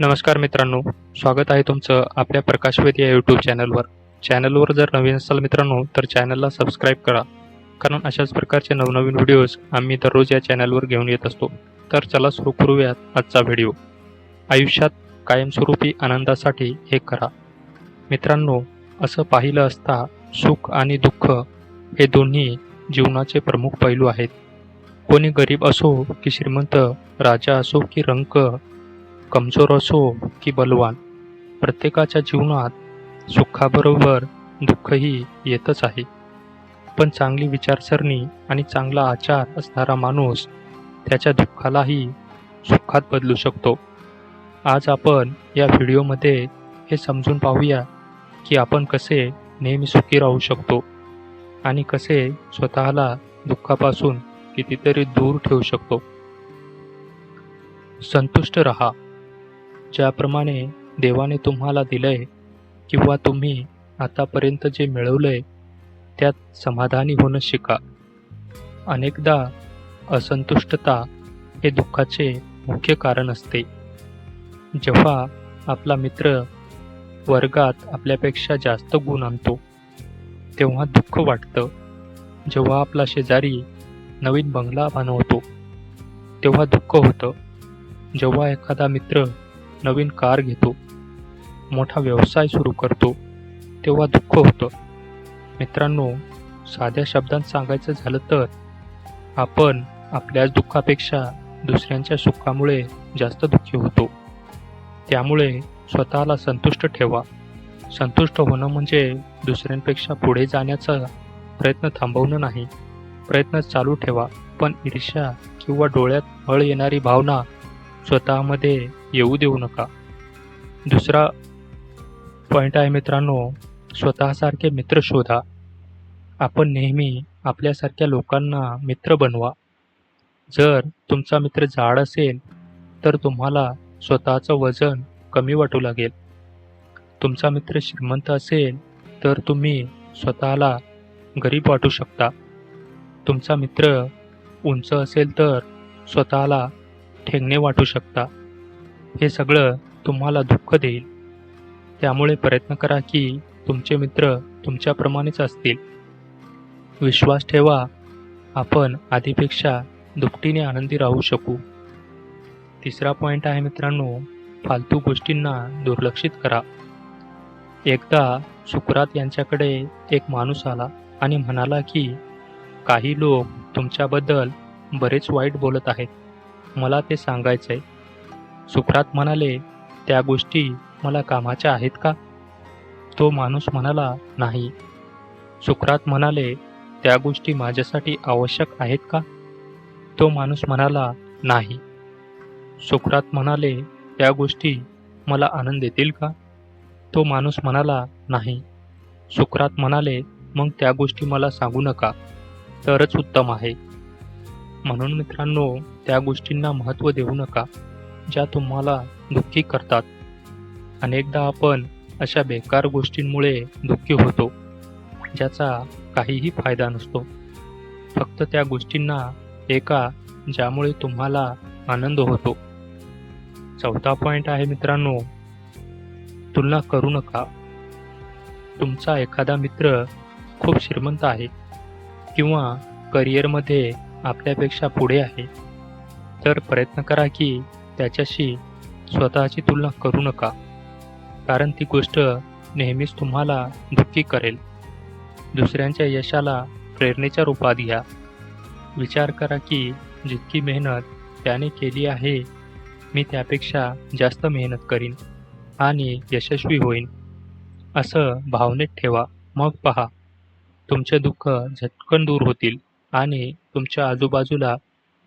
नमस्कार मित्रांनो स्वागत आहे तुमचं आपल्या प्रकाशवेद या यूट्यूब चॅनलवर चॅनलवर जर नवीन असाल मित्रांनो तर चॅनलला सबस्क्राईब करा. कारण अशाच प्रकारचे नवनवीन व्हिडिओज आम्ही दररोज या चॅनलवर घेऊन येत असतो. तर चला सुरू करूयात आजचा व्हिडिओ आयुष्यात कायमस्वरूपी आनंदासाठी हे करा. मित्रांनो असं पाहिलं असता सुख आणि दुःख हे दोन्ही जीवनाचे प्रमुख पैलू आहेत. कोणी गरीब असो की श्रीमंत राजा असो की रंक कमजोर असो की बलवान प्रत्येकाच्या जीवनात सुखाबरोबर दुःखही येतच आहे. पण चांगली विचारसरणी आणि चांगला आचार असणारा माणूस त्याच्या दुःखालाही सुखात बदलू शकतो. आज आपण या व्हिडिओमध्ये हे समजून पाहूया की आपण कसे नेहमी सुखी राहू शकतो आणि कसे स्वतःला दुःखापासून कितीतरी दूर ठेवू शकतो. संतुष्ट रहा. ज्याप्रमाणे देवाने तुम्हाला दिलंय किंवा तुम्ही आतापर्यंत जे मिळवलंय त्यात समाधानी होणं शिका. अनेकदा असंतुष्टता हे दुःखाचे मुख्य कारण असते. जेव्हा आपला मित्र वर्गात आपल्यापेक्षा जास्त गुण आणतो तेव्हा दुःख वाटतं. जेव्हा आपला शेजारी नवीन बंगला बनवतो तेव्हा दुःख होतं. जेव्हा एखादा मित्र नवीन कार घेतो मोठा व्यवसाय सुरू करतो तेव्हा दुःख होतं. मित्रांनो साध्या शब्दात सांगायचं झालं तर आपण आपल्याच दुःखापेक्षा दुसऱ्यांच्या सुखामुळे जास्त दुःखी होतो. त्यामुळे स्वतःला संतुष्ट ठेवा. संतुष्ट होणं म्हणजे दुसऱ्यांपेक्षा पुढे जाण्याचा प्रयत्न थांबवणं नाही. प्रयत्न चालू ठेवा पण ईर्ष्या किंवा डोळ्यात हळ येणारी भावना स्वतःमध्ये येऊ देऊ नका. दुसरा पॉईंट आहे मित्रांनो स्वतःसारखे मित्र शोधा. आपण नेहमी आपल्यासारख्या लोकांना मित्र बनवा. जर तुमचा मित्र जाड असेल तर तुम्हाला स्वतःचं वजन कमी वाटू लागेल. तुमचा मित्र श्रीमंत असेल तर तुम्ही स्वतःला गरीब वाटू शकता. तुमचा मित्र उंच असेल तर स्वतःला ठेंगणे वाटू शकता. हे सगळं तुम्हाला दुःख देईल. त्यामुळे प्रयत्न करा की तुमचे मित्र तुमच्याप्रमाणेच असतील. विश्वास ठेवा आपण आधीपेक्षा दुपटीने आनंदी राहू शकू. तिसरा पॉईंट आहे मित्रांनो फालतू गोष्टींना दुर्लक्षित करा. एकदा सुकरात यांच्याकडे एक माणूस आला आणि म्हणाला की काही लोक तुमच्याबद्दल बरेच वाईट बोलत आहेत. मला ते सांगायचं आहे सुकरात म्हणाले त्या गोष्टी मला कामाच्या आहेत का? तो माणूस म्हणाला नाही. सुकरात म्हणाले त्या गोष्टी माझ्यासाठी आवश्यक आहेत का? तो माणूस म्हणाला नाही. सुकरात म्हणाले त्या गोष्टी मला आनंद देतील का? तो माणूस म्हणाला नाही. सुकरात म्हणाले मग त्या गोष्टी मला सांगू नका. तरच उत्तम आहे. म्हणून मित्रांनो त्या गोष्टींना महत्त्व देऊ नका ज्या तुम्हाला दुःखी करतात. अनेकदा आपण अशा बेकार गोष्टींमुळे दुःखी होतो ज्याचा काहीही फायदा नसतो. फक्त त्या गोष्टींना एका ज्यामुळे तुम्हाला आनंद होतो. चौथा पॉईंट आहे मित्रांनो तुलना करू नका. तुमचा एखादा मित्र खूप श्रीमंत आहे किंवा करिअरमध्ये आपल्यापेक्षा पुढे आहे. तर प्रयत्न करा की त्याच्याशी स्वतःची तुलना करू नका. कारण ती गोष्ट नेहमीच तुम्हाला दुःखी करेल. दुसऱ्यांच्या यशाला प्रेरणेच्या रूपात घ्या. विचार करा की जितकी मेहनत त्याने केली आहे मी त्यापेक्षा जास्त मेहनत करीन आणि यशस्वी होईन. असं भावनेत ठेवा. मग पहा. तुमचे दुःख झटकन दूर होतील. आणि तुमच्या आजूबाजूला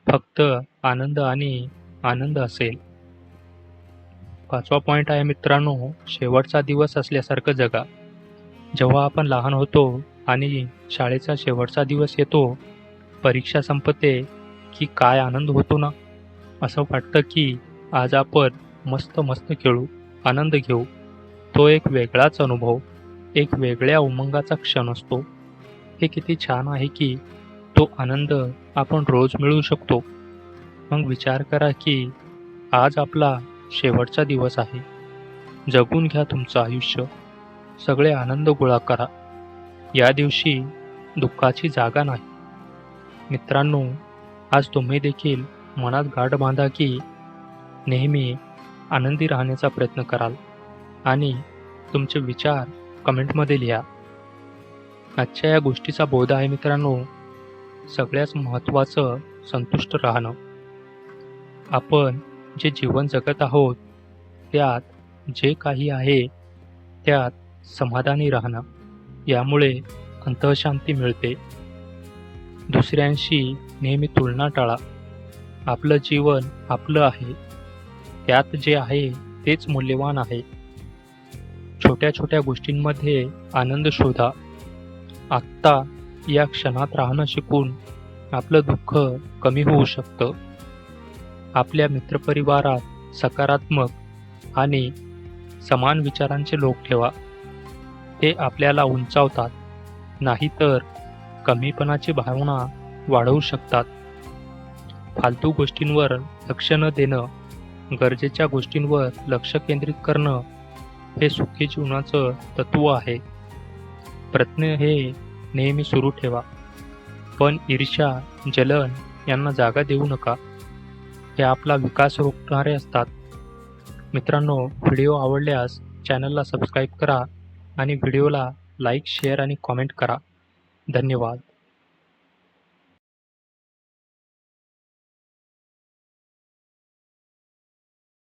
फक्त आनंद आणि आनंद असेल. पाचवा पॉईंट आहे मित्रांनो शेवटचा दिवस असल्यासारखं जगा. जेव्हा आपण लहान होतो आणि शाळेचा शेवटचा दिवस येतो परीक्षा संपते की काय आनंद होतो ना? असं वाटतं की आज आपण मस्त मस्त खेळू आनंद घेऊ. तो एक वेगळाच अनुभव एक वेगळ्या उमंगाचा क्षण असतो. हे किती छान आहे की तो आनंद आपण रोज मिळवू शकतो. मग विचार करा की आज आपला शेवटचा दिवस आहे. जगून घ्या तुमचं आयुष्य. सगळे आनंद गोळा करा. या दिवशी दुःखाची जागा नाही. मित्रांनो आज तुम्ही देखील मनात गाठ बांधा की नेहमी आनंदी राहण्याचा प्रयत्न कराल आणि तुमचे विचार कमेंटमध्ये लिहा. आजच्या या गोष्टीचा बोध आहे मित्रांनो सगळ्यात महत्त्वाचं संतुष्ट राहणं. आपण जे जीवन जगत आहोत त्यात जे काही आहे त्यात समाधानी राहणं यामुळे अंतःशांती मिळते. दुसऱ्यांशी नेहमी तुलना टाळा. आपलं जीवन आपलं आहे. त्यात जे आहे तेच मूल्यवान आहे. छोट्या छोट्या गोष्टींमध्ये आनंद शोधा. आत्ता या क्षणात राहणं शिकून आपलं दुःख कमी होऊ शकतं. आपल्या मित्रपरिवारात सकारात्मक आणि समान विचारांचे लोक ठेवा. ते आपल्याला उंचावतात नाहीतर कमीपणाची भावना वाढवू शकतात. फालतू गोष्टींवर लक्ष न देणं गरजेच्या गोष्टींवर लक्ष केंद्रित करणं हे सुखी जीवनाचं तत्व आहे. प्रयत्न हे नेहमी सुरू ठेवा. पण ईर्ष्या जलन यांना जागा देऊ नका. हे आपला विकास रोखणारे असतात. मित्रांनो व्हिडिओ आवडल्यास चॅनलला सबस्क्राईब करा आणि व्हिडिओला लाईक शेअर आणि कॉमेंट करा. धन्यवाद.